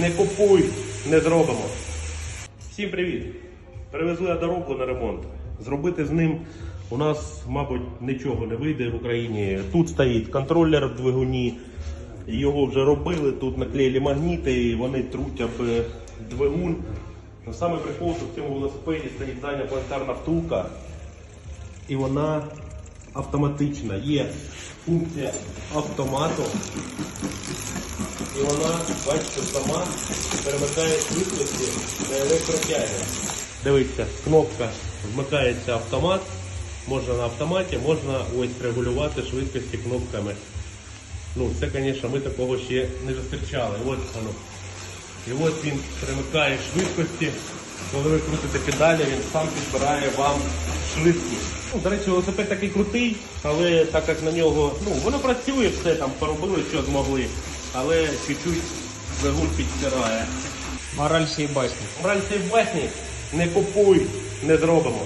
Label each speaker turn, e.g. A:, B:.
A: Не купуй, не зробимо. Всім привіт! Привезли Адоробку на ремонт. Зробити з ним у нас, мабуть, нічого не вийде в Україні. Тут стоїть контролер в двигуні. Його вже робили, тут наклеїли магніти, і вони труть об е, двигун. Но саме прикол, що в цьому велосипеді стоїть задня планетарна втулка. І вона автоматична. Є функція автомату. І вона, бачите, сама перемикає швидкості на електротяги. Дивіться, кнопка вмикається автомат. Можна на автоматі, можна ось регулювати швидкості кнопками. Ну, це, звісно, ми такого ще не зустрічали. Ось воно. І ось він перемикає швидкості. Коли ви крутите педалі, він сам підбирає вам швидкість. Ну, до речі, велосипед такий крутий, але так як на нього, ну, воно працює, все там поробили, що змогли, але чуть-чуть загуль підтирає.
B: Мораль цієї басні.
A: Мораль цієї басні не купуй, не зробимо.